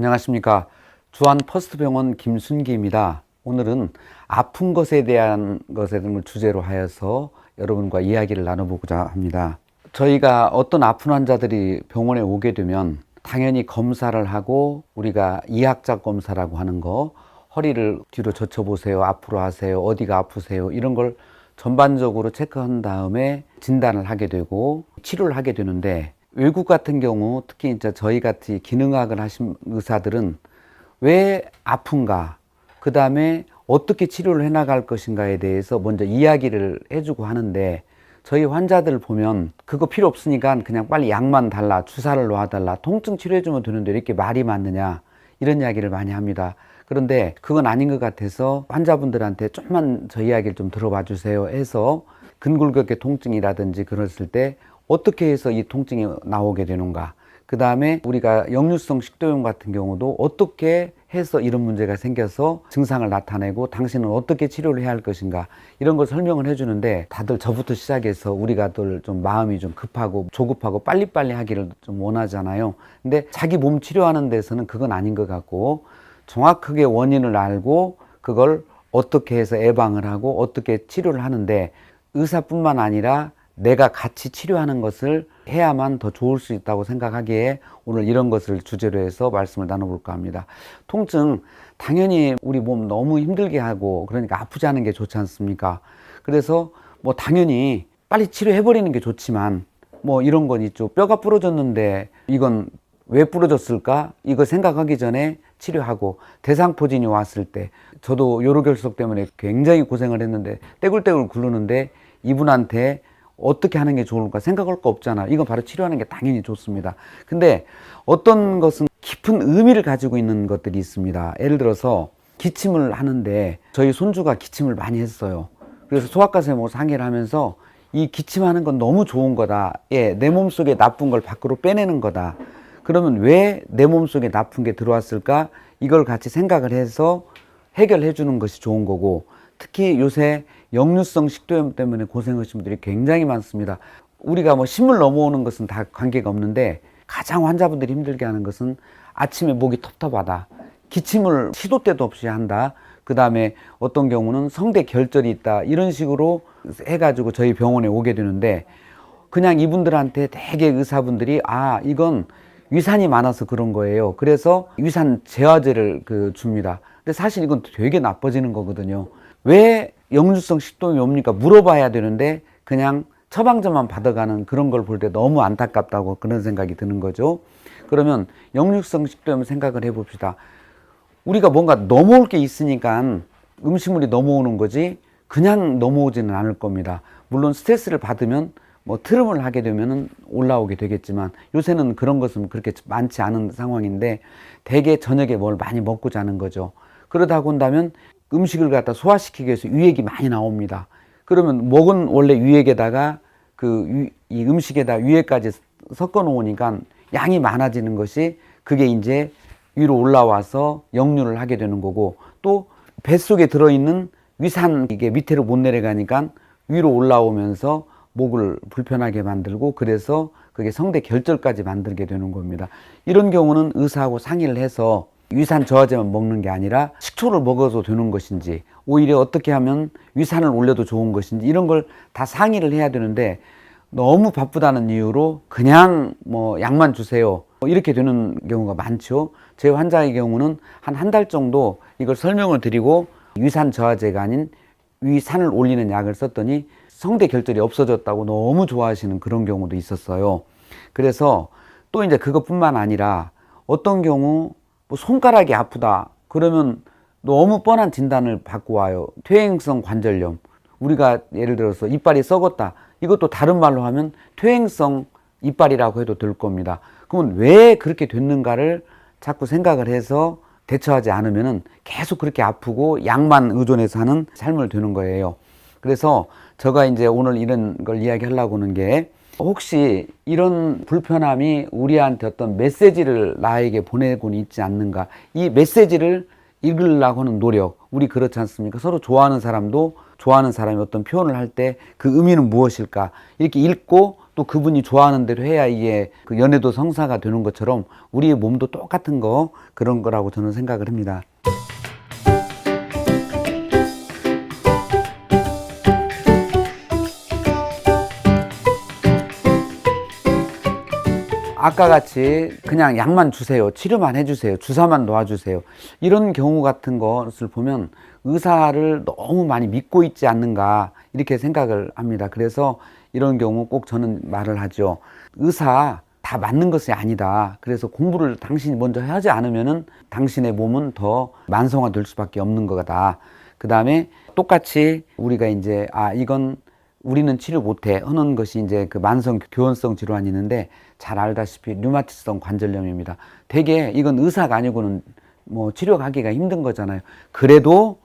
안녕하십니까. 주한 퍼스트병원 김순기입니다. 오늘은 아픈 것에 대한 것에 등을 주제로 하여서 여러분과 이야기를 나눠보고자 합니다. 저희가 어떤 아픈 환자들이 병원에 오게 되면 당연히 검사를 하고 우리가 이학적 검사라고 하는 거 허리를 뒤로 젖혀보세요. 앞으로 하세요. 어디가 아프세요. 이런 걸 전반적으로 체크한 다음에 진단을 하게 되고 치료를 하게 되는데 외국 같은 경우 특히 이제 저희 같이 기능학을 하신 의사들은 왜 아픈가 그 다음에 어떻게 치료를 해나갈 것인가에 대해서 먼저 이야기를 해주고 하는데 저희 환자들 보면 그거 필요 없으니까 그냥 빨리 약만 달라 주사를 놔달라 통증 치료해주면 되는데 이렇게 말이 많느냐 이런 이야기를 많이 합니다. 그런데 그건 아닌 것 같아서 환자분들한테 좀만 저 이야기를 좀 들어봐 주세요 해서 근골격계 통증이라든지 그랬을 때 어떻게 해서 이 통증이 나오게 되는가 그 다음에 우리가 역류성 식도염 같은 경우도 어떻게 해서 이런 문제가 생겨서 증상을 나타내고 당신은 어떻게 치료를 해야 할 것인가 이런 걸 설명을 해주는데 다들 저부터 시작해서 우리가들 좀 마음이 좀 급하고 조급하고 빨리빨리 하기를 좀 원하잖아요. 근데 자기 몸 치료하는 데서는 그건 아닌 것 같고 정확하게 원인을 알고 그걸 어떻게 해서 예방을 하고 어떻게 치료를 하는데 의사뿐만 아니라 내가 같이 치료하는 것을 해야만 더 좋을 수 있다고 생각하기에 오늘 이런 것을 주제로 해서 말씀을 나눠볼까 합니다. 통증, 당연히 우리 몸 너무 힘들게 하고 그러니까 아프지 않은 게 좋지 않습니까? 그래서 뭐 당연히 빨리 치료해버리는 게 좋지만 뭐 이런 건 있죠. 뼈가 부러졌는데 이건 왜 부러졌을까? 이거 생각하기 전에 치료하고 대상포진이 왔을 때 저도 요로결석 때문에 굉장히 고생을 했는데 떼굴떼굴 굴르는데 이분한테 어떻게 하는 게 좋을까 생각할 거 없잖아. 이건 바로 치료하는 게 당연히 좋습니다. 근데 어떤 것은 깊은 의미를 가지고 있는 것들이 있습니다. 예를 들어서 기침을 하는데 저희 손주가 기침을 많이 했어요. 그래서 소아과 세모 상의를 하면서 이 기침하는 건 너무 좋은 거다. 예, 내 몸속에 나쁜 걸 밖으로 빼내는 거다. 그러면 왜 내 몸속에 나쁜 게 들어왔을까? 이걸 같이 생각을 해서 해결해 주는 것이 좋은 거고 특히 요새 역류성 식도염 때문에 고생하신 분들이 굉장히 많습니다. 우리가 뭐 신물 넘어오는 것은 다 관계가 없는데 가장 환자분들이 힘들게 하는 것은 아침에 목이 텁텁하다. 기침을 시도 때도 없이 한다. 그 다음에 어떤 경우는 성대 결절이 있다. 이런 식으로 해가지고 저희 병원에 오게 되는데 그냥 이분들한테 대개 의사분들이 아, 이건 위산이 많아서 그런 거예요. 그래서 위산 제화제를 그 줍니다. 근데 사실 이건 되게 나빠지는 거거든요. 왜 역류성 식도염이 옵니까? 물어봐야 되는데 그냥 처방전만 받아가는 그런 걸 볼 때 너무 안타깝다고 그런 생각이 드는 거죠. 그러면 역류성 식도염 생각을 해봅시다. 우리가 뭔가 넘어올 게 있으니까 음식물이 넘어오는 거지 그냥 넘어오지는 않을 겁니다. 물론 스트레스를 받으면 뭐 트름을 하게 되면은 올라오게 되겠지만 요새는 그런 것은 그렇게 많지 않은 상황인데 대개 저녁에 뭘 많이 먹고 자는 거죠. 그러다 본다면 음식을 갖다 소화시키기 위해서 유액이 많이 나옵니다. 그러면 먹은 원래 유액에다가 그 이 음식에다 유액까지 섞어 놓으니까 양이 많아지는 것이 그게 이제 위로 올라와서 역류를 하게 되는 거고 또 뱃속에 들어있는 위산 이게 밑으로 못 내려가니까 위로 올라오면서 목을 불편하게 만들고 그래서 그게 성대 결절까지 만들게 되는 겁니다. 이런 경우는 의사하고 상의를 해서 위산 저하제만 먹는 게 아니라 식초를 먹어도 되는 것인지 오히려 어떻게 하면 위산을 올려도 좋은 것인지 이런 걸 다 상의를 해야 되는데 너무 바쁘다는 이유로 그냥 뭐 약만 주세요 뭐 이렇게 되는 경우가 많죠. 제 환자의 경우는 한 한 달 정도 이걸 설명을 드리고 위산 저하제가 아닌 위산을 올리는 약을 썼더니 성대 결절이 없어졌다고 너무 좋아하시는 그런 경우도 있었어요. 그래서 또 이제 그것뿐만 아니라 어떤 경우 뭐 손가락이 아프다 그러면 너무 뻔한 진단을 받고 와요. 퇴행성 관절염. 우리가 예를 들어서 이빨이 썩었다. 이것도 다른 말로 하면 퇴행성 이빨이라고 해도 될 겁니다. 그러면 왜 그렇게 됐는가를 자꾸 생각을 해서 대처하지 않으면은 계속 그렇게 아프고 약만 의존해서 하는 삶을 되는 거예요. 그래서 제가 이제 오늘 이런 걸 이야기하려고 하는 게 혹시 이런 불편함이 우리한테 어떤 메시지를 나에게 보내고 있지 않는가. 이 메시지를 읽으려고 하는 노력. 우리 그렇지 않습니까? 서로 좋아하는 사람도 좋아하는 사람이 어떤 표현을 할 때 그 의미는 무엇일까? 이렇게 읽고 또 그분이 좋아하는 대로 해야 이게 그 연애도 성사가 되는 것처럼 우리의 몸도 똑같은 거 그런 거라고 저는 생각을 합니다. 아까 같이 그냥 약만 주세요. 치료만 해주세요. 주사만 놓아주세요. 이런 경우 같은 것을 보면 의사를 너무 많이 믿고 있지 않는가 이렇게 생각을 합니다. 그래서 이런 경우 꼭 저는 말을 하죠. 의사 다 맞는 것이 아니다. 그래서 공부를 당신이 먼저 하지 않으면은 당신의 몸은 더 만성화될 수밖에 없는 거다. 그 다음에 똑같이 우리가 이제 아 이건 우리는 치료 못해 하는 것이 이제 그 만성 교원성 질환이 있는데 잘 알다시피 류마티성 관절염입니다. 대개 이건 의사가 아니고는 뭐 치료하기가 힘든 거잖아요. 그래도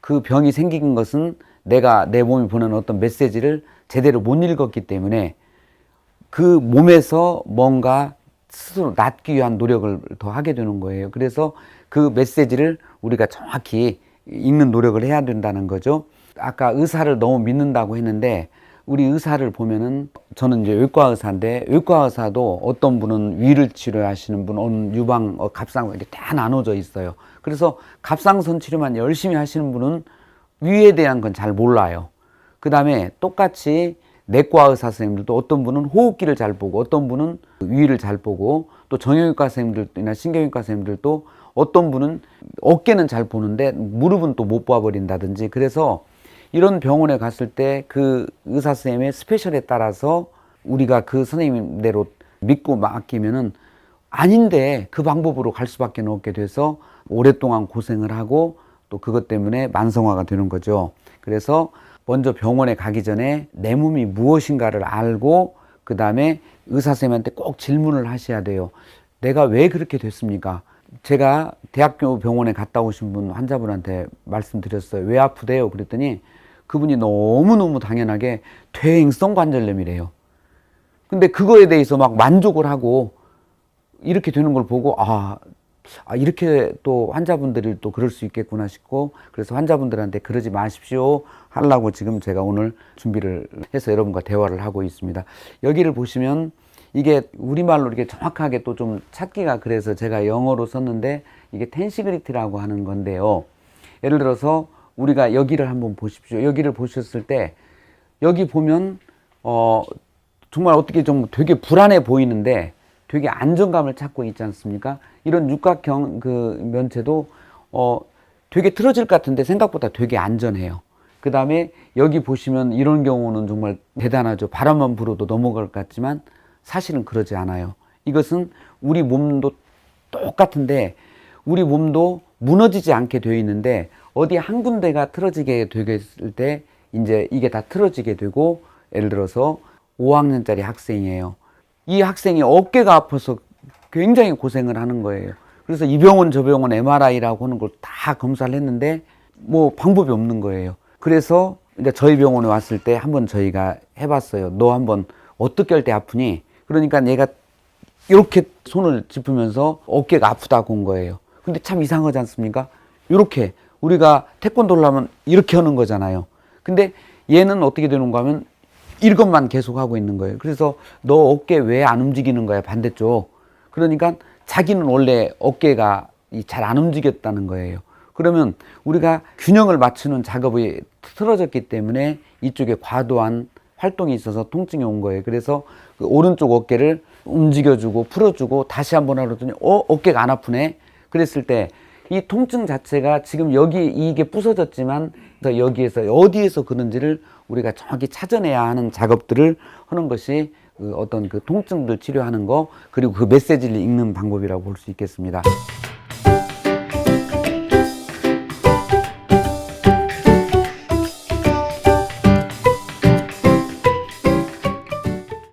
그 병이 생긴 것은 내가 내 몸이 보내는 어떤 메시지를 제대로 못 읽었기 때문에 그 몸에서 뭔가 스스로 낫기 위한 노력을 더 하게 되는 거예요. 그래서 그 메시지를 우리가 정확히 읽는 노력을 해야 된다는 거죠. 아까 의사를 너무 믿는다고 했는데 우리 의사를 보면은 저는 이제 외과 의사인데 외과 의사도 어떤 분은 위를 치료하시는 분, 어느 유방, 어, 갑상 이렇게 다 나눠져 있어요. 그래서 갑상선 치료만 열심히 하시는 분은 위에 대한 건 잘 몰라요. 그 다음에 똑같이 내과 의사 선생님들도 어떤 분은 호흡기를 잘 보고 어떤 분은 위를 잘 보고 또 정형외과 선생님들이나 신경외과 선생님들도 어떤 분은 어깨는 잘 보는데 무릎은 또 못 봐버린다든지 그래서 이런 병원에 갔을 때 그 의사 선생님의 스페셜에 따라서 우리가 그 선생님대로 믿고 맡기면은 아닌데 그 방법으로 갈 수밖에 없게 돼서 오랫동안 고생을 하고 또 그것 때문에 만성화가 되는 거죠. 그래서 먼저 병원에 가기 전에 내 몸이 무엇인가를 알고 그 다음에 의사 선생님한테 꼭 질문을 하셔야 돼요. 내가 왜 그렇게 됐습니까? 제가 대학교 병원에 갔다 오신 분 환자분한테 말씀드렸어요. 왜 아프대요? 그랬더니 그분이 너무너무 당연하게 퇴행성 관절염이래요. 근데 그거에 대해서 막 만족을 하고 이렇게 되는 걸 보고 아, 아 이렇게 또 환자분들이 또 그럴 수 있겠구나 싶고 그래서 환자분들한테 그러지 마십시오 하려고 지금 제가 오늘 준비를 해서 여러분과 대화를 하고 있습니다. 여기를 보시면 이게 우리말로 이렇게 정확하게 또 좀 찾기가 그래서 제가 영어로 썼는데 이게 텐시그리티라고 하는 건데요. 예를 들어서 우리가 여기를 한번 보십시오. 여기를 보셨을 때 여기 보면 어 정말 어떻게 좀 되게 불안해 보이는데 되게 안정감을 찾고 있지 않습니까? 이런 육각형 그 면체도 어 되게 틀어질 것 같은데 생각보다 되게 안전해요. 그 다음에 여기 보시면 이런 경우는 정말 대단하죠. 바람만 불어도 넘어갈 것 같지만 사실은 그러지 않아요. 이것은 우리 몸도 똑같은데 우리 몸도 무너지지 않게 되어 있는데 어디 한 군데가 틀어지게 되겠을 때 이제 이게 다 틀어지게 되고 예를 들어서 5학년짜리 학생이에요. 이 학생이 어깨가 아파서 굉장히 고생을 하는 거예요. 그래서 이 병원 저 병원 MRI라고 하는 걸 다 검사를 했는데 뭐 방법이 없는 거예요. 그래서 이제 저희 병원에 왔을 때 한번 저희가 해봤어요. 너 한번 어떻게 할 때 아프니? 그러니까 얘가 이렇게 손을 짚으면서 어깨가 아프다고 온 거예요. 근데 참 이상하지 않습니까? 이렇게 우리가 태권도를 하면 이렇게 하는 거잖아요. 근데 얘는 어떻게 되는가 하면 이것만 계속 하고 있는 거예요. 그래서 너 어깨 왜 안 움직이는 거야? 반대쪽. 그러니까 자기는 원래 어깨가 잘 안 움직였다는 거예요. 그러면 우리가 균형을 맞추는 작업이 틀어졌기 때문에 이쪽에 과도한 활동이 있어서 통증이 온 거예요. 그래서 그 오른쪽 어깨를 움직여주고 풀어주고 다시 한번 하더니 어 어깨가 안 아프네. 그랬을 때 이 통증 자체가 지금 여기 이게 부서졌지만 더 여기에서 어디에서 그런지를 우리가 정확히 찾아내야 하는 작업들을 하는 것이 그 어떤 그 통증들 치료하는 거 그리고 그 메시지를 읽는 방법이라고 볼 수 있겠습니다.